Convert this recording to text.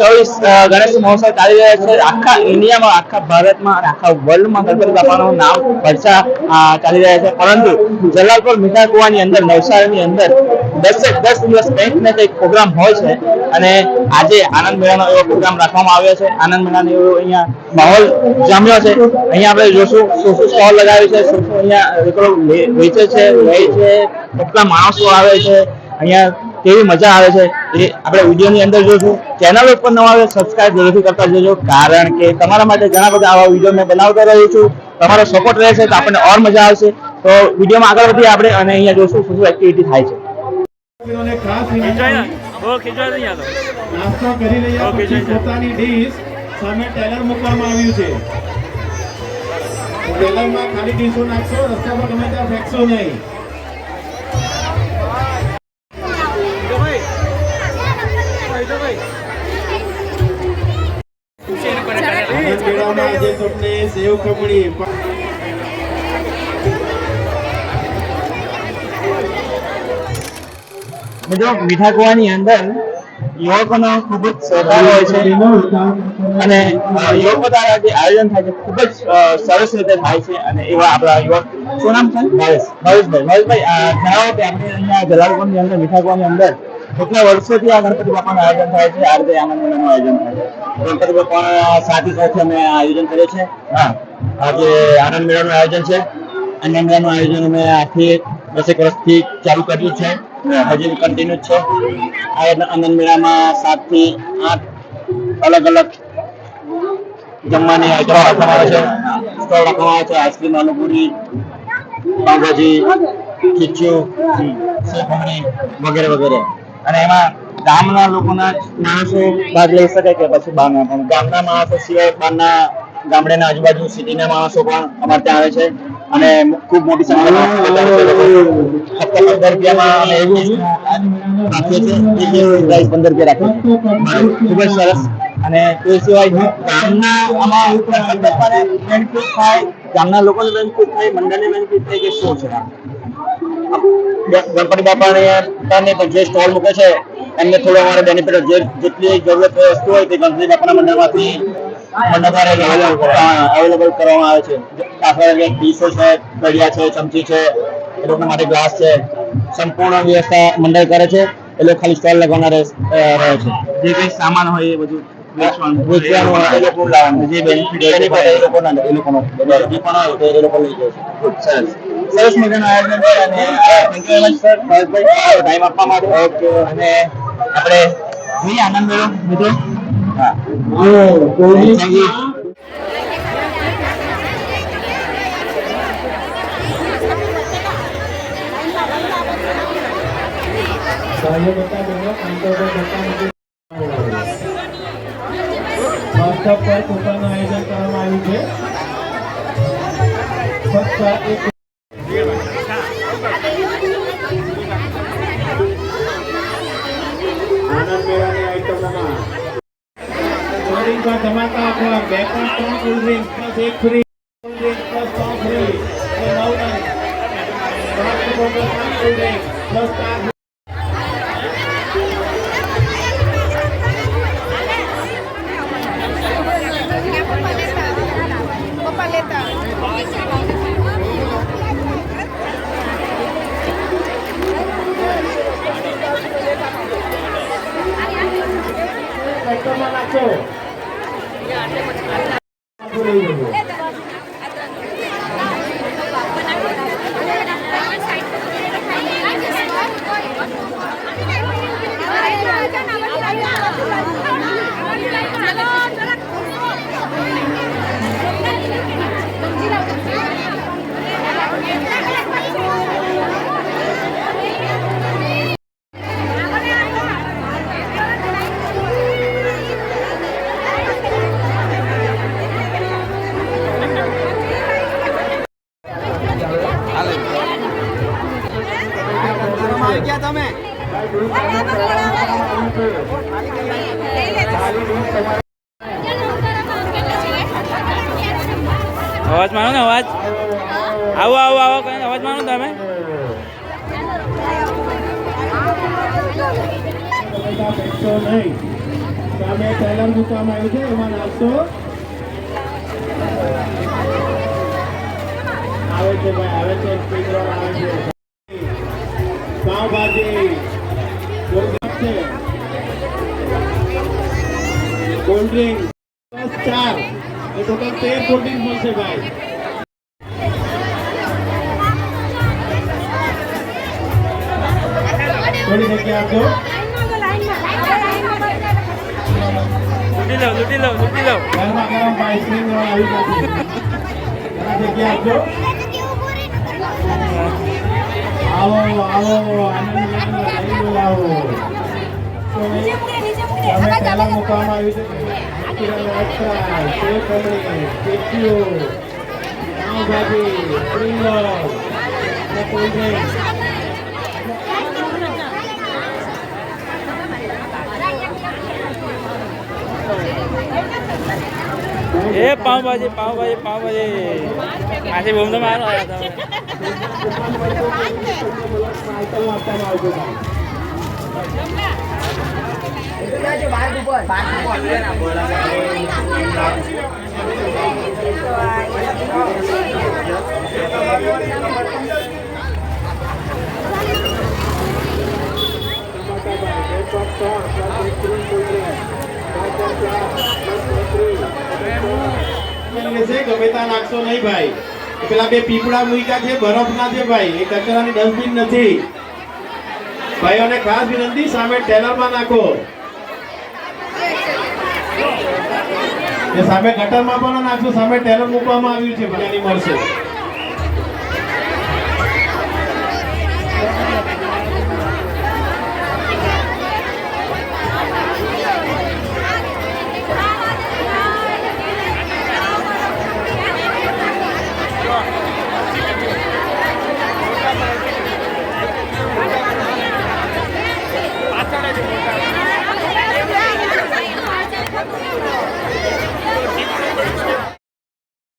ચોવીસ ગણેશ મહોત્સવ ચાલી રહ્યા છે. આખા ઇન્ડિયામાં, આખા ભારતમાં, અને આખા વર્લ્ડમાં ગણપતિ બાપાનું નામ ચર્ચા ચાલી રહ્યા છે. પરંતુ જલાલપુર મીઠા અંદર, નવસારીની અંદર દસેક દસ દિવસ કંઈક ને કંઈક પ્રોગ્રામ હોય છે. અને આજે આનંદ મેળાનો એવો પ્રોગ્રામ રાખવામાં આવ્યો છે. આનંદ મેળાનો એવો અહીંયા માહોલ જામ્યો છે. અહીંયા આપણે જોશું, શું શું સ્ટોલ લગાવી છે, શું શું અહીંયા વેચે છે, લે છે, કેટલા માણસો આવે છે. અહીંયા કેવી મજા આવે છે એ આપણે વિડીયોની અંદર જોશું ચેનલ ઉપર નવા આવે સબસ્ક્રાઇબ જરૂરથી કરતા જજો કારણ કે તમારા માટે ઘણા બધા આવા વીડિયો મેં બનાવતો રહ્યો છું. તમારો સપોર્ટ રહેશે તો આપણને ઓર મજા આવશે. તો વિડીયોમાં આગળ વધીએ આપણે અને અહીંયા જોશું શું શું એક્ટિવિટી થાય છે. લોકોને ખાસ ખીચવાય વિનંતી બહુ ખીચવાય નહીં આ તો. નાસ્તો કરી રહ્યા પછી જય જય. પોતાની ડીશ સામે ટેલર મૂકવામાં આવ્યું છે. ટેલરમાં ખાલી ડીશો નાખશો રસ્તા પર ગમે ત્યાં ફેંકશો નહીં. મેળામાં આજે તમને સેવ ખમણી મિત્રો મીઠા કુવાની અંદર યુવકોનો ખૂબ જ સહકાર હોય છે અને યુવક દ્વારા જે આયોજન થાય છે ખૂબ જ સરસ રીતે થાય છે અને એવા આપણા યુવક શું નામ છે? ભાવેશ ભાવેશભાઈ ભાવેશભાઈ જણાવો કે આપણે અહીંયા જલાલપુરની અંદર મીઠા કુવાની અંદર કેટલા વર્ષોથી આ ગણપતિ બાપાનું આયોજન થાય છે? આ રીતે આનંદ મેળાનું આયોજન થાય છે. ગણપતિ બાપાના સાથી સાથે અમે આયોજન કરીએ છીએ. હા. આજે આનંદ મેળાનું આયોજન છે. આનંદ મેળાનું આયોજન અમે આથી દસેક વર્ષથી ચાલુ કર્યું છે. હજી કન્ટિન્યુ છે. આ આનંદ મેળામાં સાતથી આઠ અલગ અલગ જમવાની આઈટમ રાખવામાં આવે છે. સ્ટોલ રાખવામાં આવે છે. આઈસ્ક્રીમ આલુપુરી પાઉભાજી ખીચું સેવ વગેરે વગેરે. અને એમાં ગામના લોકોના માણસો ભાગ લઈ શકે કે પછી બહારના પણ. ગામના માણસો સિવાય બહારના ગામડેના આજુબાજુ સિટીના માણસો પણ અમારે ત્યાં આવે છે. અને ખૂબ મોટી સંખ્યામાં પંદર રૂપિયામાં રાખીએ છીએ પંદર રૂપિયા રાખીએ ખૂબ જ સરસ. અને તે સિવાય ગામના આમાં ગામના લોકોને બેનિફિટ થાય, મંડળને બેનિફિટ થાય કે શું છે. ગણપતિ બાપાને જે સ્ટોલ મૂકે છે એમને થોડો અમારે બેનિફિટ જે જેટલી જરૂરત વસ્તુ હોય તે ગણપતિ બાપાના મંડળમાંથી મંડળમાં અવેલેબલ કરવામાં આવે છે તરીકે ડીશો છે કડિયા છે ચમચી છે એ લોકો માટે ગ્લાસ છે સંપૂર્ણ વ્યવસ્થા મંડળ કરે છે એ લોકો ખાલી સ્ટોલ લગાવવાના રહે છે જે કંઈ સામાન હોય એ બધું જે બેનિફિટ એ લોકોનો જે પણ હોય તે એ લોકો લઈ જાય છે સરસ મજાનું આયોજન છે અને thank you much sir Bhaveshbhai time આપવા માટે ઓકે અને આપણે જોઈએ આનંદ મેળો મિત્રો. હા. થેન્ક યુ નથી પર પોતાનું આયોજન કરવામાં આવ્યું છે ફક્ત એક આનંદ મેળાની આઈટમોમાં ધમાકા ઓફર બે પણ ત્રણ કોલ્ડ ડ્રિંક પ્લસ એક ફ્રી કોલ્ડ ડ્રિંક પ્લસ ત્રણ ફ્રી નવ પ્લસ ચાર નાખો. આગળ લઈ તમે? અવાજ માનો ને, અવાજ? આવો આવો આવો, કઈ અવાજ માનો તમે તમે? ટેલર મૂકવામાં આવ્યું છે નાખશો આવે છે ભાઈ આવે આવે છે પાવભાજી ગોલગપ્પ છે કોલ્ડ ડ્રિંક બસ ચાર એ ટોટલ તેર કોલ્ડ ડ્રિંક મળશે ભાઈ થોડી જગ્યા આપજો લૂટી લો લૂટી લો લૂટી લો ગરમા ગરમ આઈસ્ક્રીમ આવી જશે જરા જગ્યા આપજો આવો આવો આવો પહેલા મૂકવામાં આવ્યું છે નેચરલ એક્સ્ટ્રા સેવ કમળી ટીક્યુ પાવભાજી સ્પ્રિંગ રોલ અને કોલ્ડ ડ્રિંક એ પાવભાજી પાવભાજી પાવભાજી આજે બોમ તો મારો આવ્યા હતા આઈટમ આપવામાં આવશે ભાઈ ગમે ત્યાં નાખશો નહીં ભાઈ. પેલા બે પીપળા મૂક્યા છે બરફના છે ભાઈ. એ કચરાની ડસ્ટબિન નથી. ભાઈઓને ખાસ વિનંતી, સામે ટેલરમાં નાખો. સામે ગટરમાં પણ નાખશો, સામે ટેલર મૂકવામાં આવ્યું છે, બધાની મળશે.